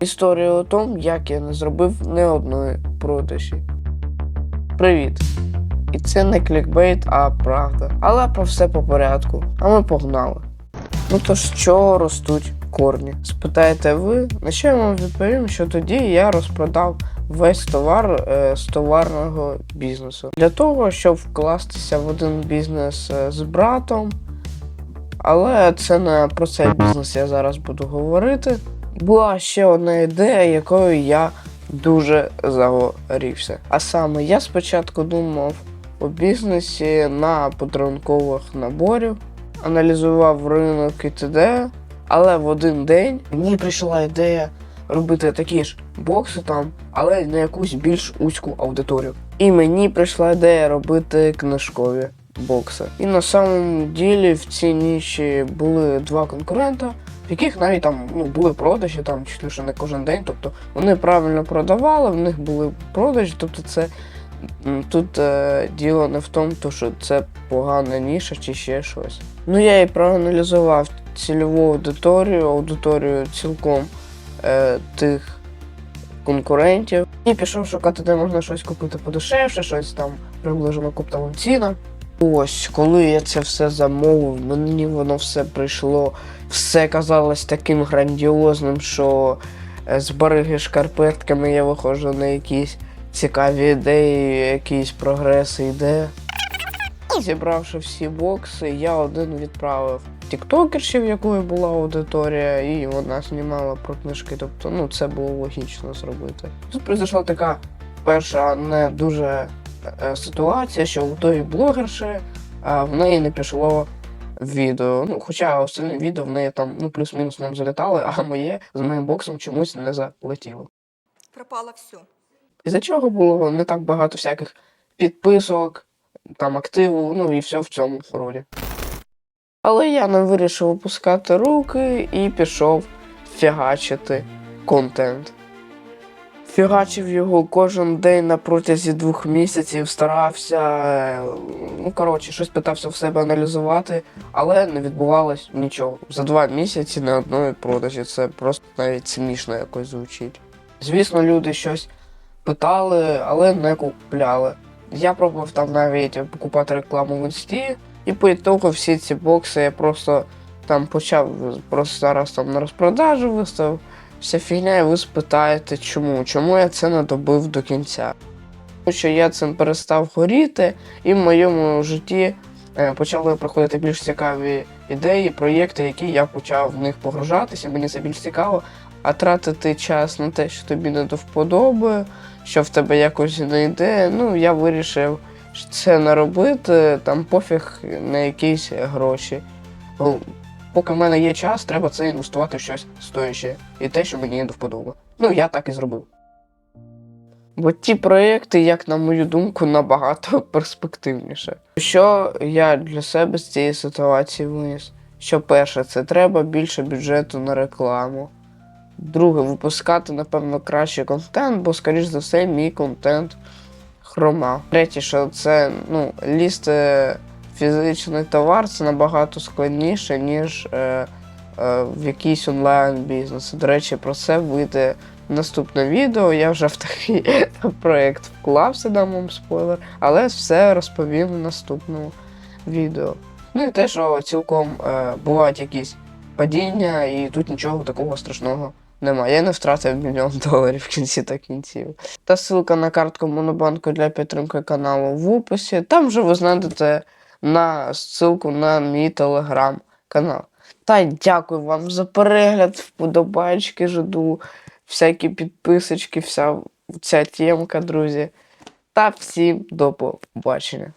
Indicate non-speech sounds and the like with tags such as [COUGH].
Історія у тому, як я не зробив не одної продажі. Привіт! І це не клікбейт, а правда. Але про все по порядку. А ми погнали. Ну то з чого ростуть корні? Спитаєте ви, на що я вам відповім, що тоді я розпродав весь товар е, з товарного бізнесу для того, щоб вкластися в один бізнес е, з братом. Але це не про цей бізнес я зараз буду говорити. Була ще одна ідея, якою я дуже загорівся. А саме я спочатку думав у бізнесі на подарункових наборів, аналізував ринок і т.д. Але в один день мені прийшла ідея робити такі ж бокси там, але на якусь більш узьку аудиторію. І мені прийшла ідея робити книжкові бокси. І на самому ділі в цій ніші були два конкурента, яких навіть там ну, були продажі, там ли що не кожен день. Тобто вони правильно продавали, в них були продажі. Тобто це тут е, діло не в тому, що це погана ніша чи ще щось. Ну я і проаналізував цільову аудиторію, аудиторію цілком е, тих конкурентів. І пішов шукати, де можна щось купити подешевше, щось там приближено куптовим цінам. Ось, коли я це все замовив, мені воно все прийшло, все казалось таким грандіозним, що е, з бариги шкарпетками я виходжу на якісь цікаві ідеї, якісь прогреси ідеї. Зібравши всі бокси, я один відправив тіктокерші, в якої була аудиторія, і вона знімала про книжки. Тобто, ну це було логічно зробити. Тут прийшла така перша не дуже ситуація, що у тої блогерші а в неї не пішло відео. Ну, хоча остальне відео в неї там ну плюс-мінус нам залітали, а моє з моїм боксом чомусь не залетіло. пропало все. Із-за чого було не так багато всяких підписок, там активу, ну і все в цьому роді. Але я не вирішив опускати руки і пішов фігачити контент. Фігачив його кожен день на протязі двох місяців, старався, ну коротше, щось питався в себе аналізувати, але не відбувалось нічого. За два місяці на одної продажі це просто навіть смішно якось звучить. Звісно, люди щось питали, але не купляли. Я пробував там навіть покупати рекламу в інсті, і по ітогу всі ці бокси я просто там почав просто зараз там на розпродажу виставив. Вся фігня, і ви спитаєте, чому? Чому я це не добив до кінця? Тому що я цим перестав горіти, і в моєму житті е, почали приходити більш цікаві ідеї, проєкти, які я почав в них погружатися. Мені це більш цікаво. А тратити час на те, що тобі не до вподоби, що в тебе якось не йде. Ну, я вирішив це не робити, там пофіг на якісь гроші. Поки в мене є час, треба це інвестувати в щось стояще. І те, що мені не до вподоби. Ну, я так і зробив. Бо ті проекти, як на мою думку, набагато [LAUGHS] перспективніше. Що я для себе з цієї ситуації виніс? Що перше, це треба більше бюджету на рекламу. Друге, випускати, напевно, краще контент, бо, скоріш за все, мій контент хрома. Третє, що це ну, лізти фізичний товар це набагато складніше, ніж е, е, в якийсь онлайн-бізнес. До речі, про це вийде наступне відео. Я вже в такий [LAUGHS] проєкт вклався, дам вам спойлер, але все розповім в наступному відео. Ну і те, що цілком е, бувають якісь падіння, і тут нічого такого страшного немає. Я не втратив мільйон [LAUGHS] доларів в кінці та кінців. Та ссылка на картку Монобанку для підтримки каналу в описі. Там вже ви знайдете на ссылку на мій телеграм-канал. Та дякую вам за перегляд, вподобайки, жду, всякі підписочки, вся ця тємка, друзі. Та всім до побачення.